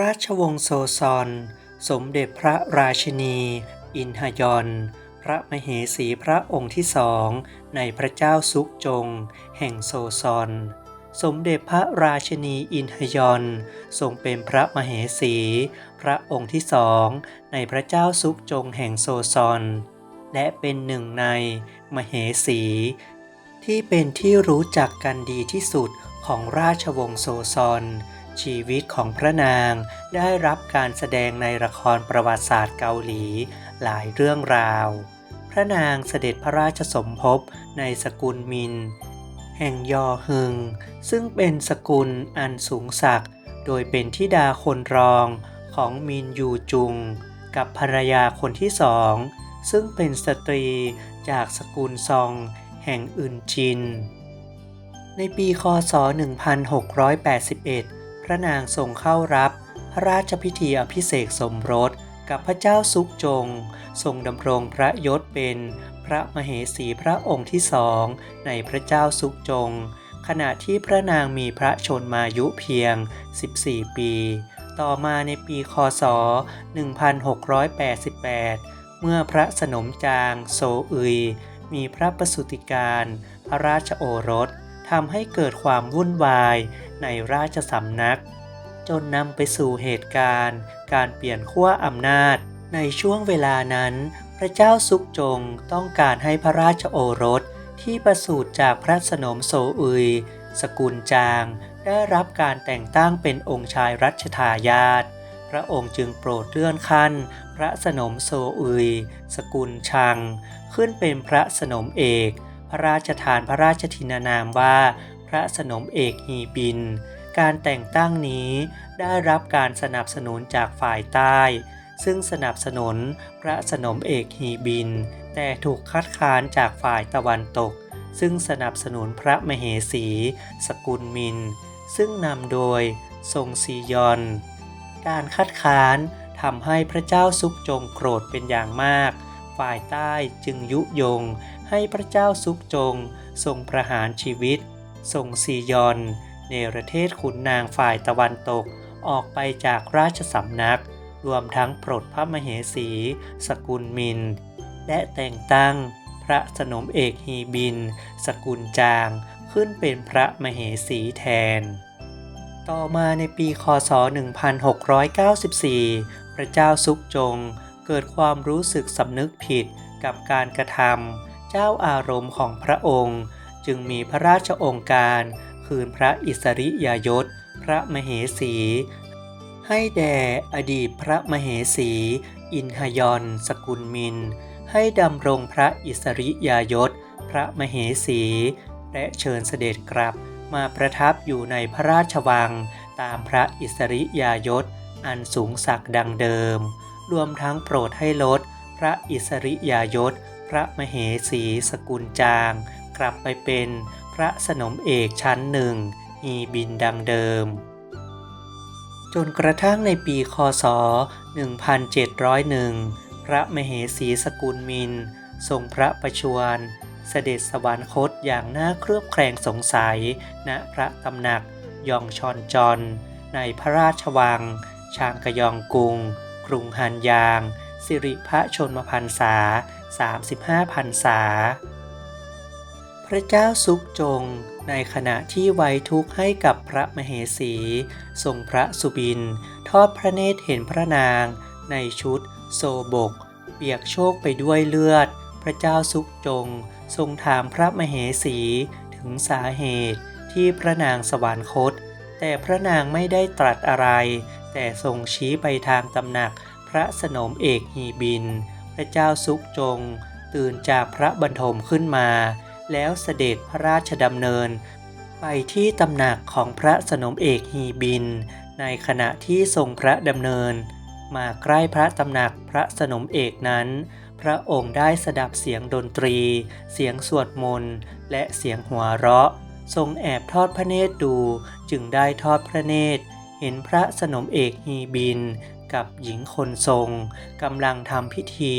ราชวงศ์โซซอน สมเด็จพระราชินี อินฮยอน พระมเหสีพระองค์ที่สองในพระเจ้าซุกจง แห่งโซซอน สมเด็จพระราชินีอินฮยอน ทรงเป็นพระมเหสี พระองค์ที่สองในพระเจ้าซุกจงแห่งโซซอน และเป็นหนึ่งในมเหสี ที่เป็นที่รู้จักกันดีที่สุดของราชวงศ์โซซอน ชีวิตของพระนางได้รับการแสดงในละครประวัติศาสตร์เกาหลีหลายเรื่องราว พระนางเสด็จพระราชสมภพในสกุลมิน แห่งยอฮึง ซึ่งเป็นสกุลอันสูงศักดิ์โดยเป็นธิดาคนรองของมินยูจุง กับภรรยาคนที่สอง ซึ่งเป็นสตรีจากสกุลซองแห่งอึนจิน ในปีคศ 1681พ ระนางทรงเข้ารับ พระราชพิธีอภิเษกสมรสกับพระเจ้าซุกจง ทรงดำรงพระยศเป็นพระมเหสีพระองค์ที่สองในพระเจ้าซุกจง ขณะที่พระนางมีพระชนมายุเพียง 14 ปี ต่อมาในปีคศ 1688 เมื่อพระสนมจางโซอุยมีพระประสุติการ พระราชโอรส ทำให้เกิดความวุ่นวายในราชสำนัก จนนำไปสู่เหตุการณ์ การเปลี่ยนขั้วอำนาจ ในช่วงเวลานั้น พระเจ้าซุกจงต้องการให้พระราชโอรสที่ประสูติจากพระสนมโซอุย สกุลจาง ได้รับการแต่งตั้งเป็นองค์ชายรัชทายาทพระองค์จึงโปรดเลื่อนขั้น พระสนมโซอุย สกุลชัง ขึ้นเป็นพระสนมเอก พระราชทานพระราชทินานามว่า พระสนมเอกฮีบิน การแต่งตั้งนี้ได้รับการสนับสนุนจากฝ่ายใต้ ซึ่งสนับสนุนพระสนมเอกฮีบิน แต่ถูกคัดค้านจากฝ่ายตะวันตก ซึ่งสนับสนุนพระมเหสี สกุลมิน ซึ่งนำโดยทรงซียอน การคัดค้านทำให้พระเจ้าซุกจงโกรธเป็นอย่างมาก ฝ่ายใต้จึงยุยง ให้พระเจ้าซุกจงทรงประหารชีวิตทรงซียอนเนประเทศขุนนางฝ่ายตะวันตกออกไปจากราชสำนัก รวมทั้งปลดพระมเหสี สกุลมิน และแต่งตั้งพระสนมเอกฮีบิน สกุลจางขึ้นเป็นพระมเหสีแทน ต่อมาในปีคศ 1694 พระเจ้าซุกจงเกิดความรู้สึกสำนึกผิดกับการกระทำ เจ้าอารมณ์ของพระองค์ จึงมีพระราชองค์การคืนพระอิสริยยศ พระมเหสี ให้แด่อดีตพระมเหสี อินฮยอนสกุลมิน ให้ดำรงพระอิสริยยศ พระมเหสี และเชิญเสด็จกลับมาประทับอยู่ในพระราชวังตามพระอิสริยยศ อันสูงสักดังเดิม รวมทั้งโปรดให้ลดพระอิสริยยศ พระมเหสีสกุลจาง กลับไปเป็นพระสนมเอกชั้นหนึ่งฮีบินดังเดิม จนกระทั่งในปีคศ 1701 พระมเหสีสกุลมิน ทรงพระประชวร เสด็จสวรรคตอย่างน่าเครือบแคลงสงสัย ณพระตำหนักยองชอนจอนในพระราชวัง ชางกยองกุง กรุงฮันยาง สิริพระชนมพรรษา 35พรรษา พระเจ้าซุกจงในขณะที่ไว้ทุกข์ให้กับพระมเหสี ทรงพระสุบิน ทอดพระเนตรเห็นพระนาง ในชุด โซบก เปียกโชกไปด้วยเลือด พระเจ้าซุกจง ทรงถามพระมเหสีถึงสาเหตุที่พระนางสวรรคต แต่พระนางไม่ได้ตรัสอะไร แต่ทรงชี้ไปทางตำหนักพระสนมเอกฮีบิน ระเจ้าซุกจง ตื่นจากพระบรรทมขึ้นมา แล้วเสด็จพระราชดำเนิน ไปที่ตำหนักของพระสนมเอกฮีบิน ในขณะที่ทรงพระดำเนิน มาใกล้พระตำหนักพระสนมเอกนั้น พระองค์ได้สดับเสียงดนตรี เสียงสวดมนต์และเสียงหัวเราะ ทรงแอบทอดพระเนตรดูจึงได้ทอดพระเนตรเห็นพระสนมเอกฮีบิน กับหญิงคนทรงกำลังทำพิธี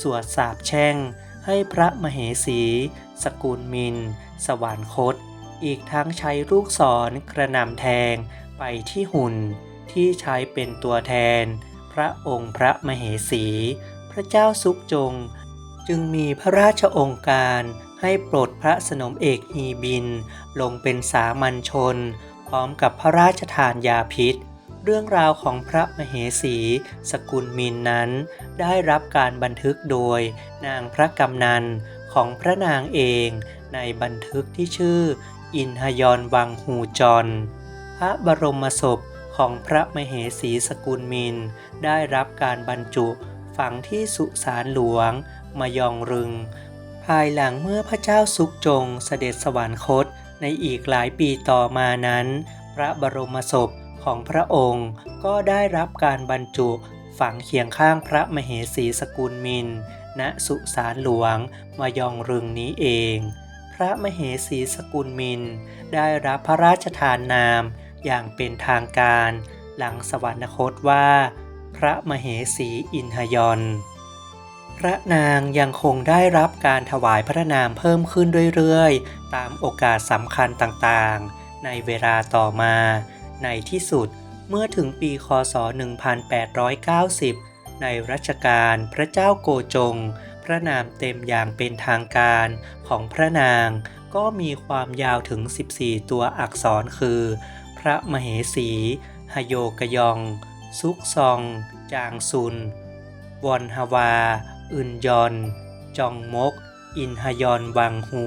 สวดสาบแช่ง ให้พระมเหสี สกุลมิน สวรรคต อีกทั้งใช้ลูกศรกระนำแทงไปที่หุ่นที่ใช้เป็นตัวแทน พระองค์พระมเหสี พระเจ้าซุกจง จึงมีพระราชองค์การให้ปลดพระสนมเอกฮีบิน ลงเป็นสามัญชน พร้อมกับพระราชทานยาพิษ เรื่องราวของพระมเหสี สกุลมินนั้น ได้รับการบันทึกโดย นางพระกำนันของพระนางเอง ในบันทึกที่ชื่อ อินฮยอนวังหูจร พระบรมศพของพระมเหสีสกุลมิน ได้รับการบรรจุฝังที่สุสานหลวงมายองรึง ภายหลังเมื่อพระเจ้าซุกจงเสด็จสวรรคตในอีกหลายปีต่อมานั้น พระบรมศพ ของพระองค์ก็ได้รับการบรรจุฝังเคียงข้างพระมเหสีสกุลมิน ณสุสานหลวงมายองรึงนี้เอง พระมเหสีสกุลมิน ได้รับพระราชทานนามอย่างเป็นทางการหลังสวรรคตว่า พระมเหสีอินฮยอนพระนางยังคงได้รับการถวายพระนามเพิ่มขึ้นเรื่อยๆ ตามโอกาสสำคัญต่างๆ ในเวลาต่อมา ในที่สุดเมื่อถึงปีคศ 1890 ในรัชกาลพระเจ้าโกจง พระนามเต็มอย่างเป็นทางการของพระนาง ก็มีความยาวถึง 14 ตัวอักษรคือ พระมเหสีฮโยกยอง ซุกซอง จางซุน วอนฮวา อึนยอน จองมก อินฮยอนวังฮู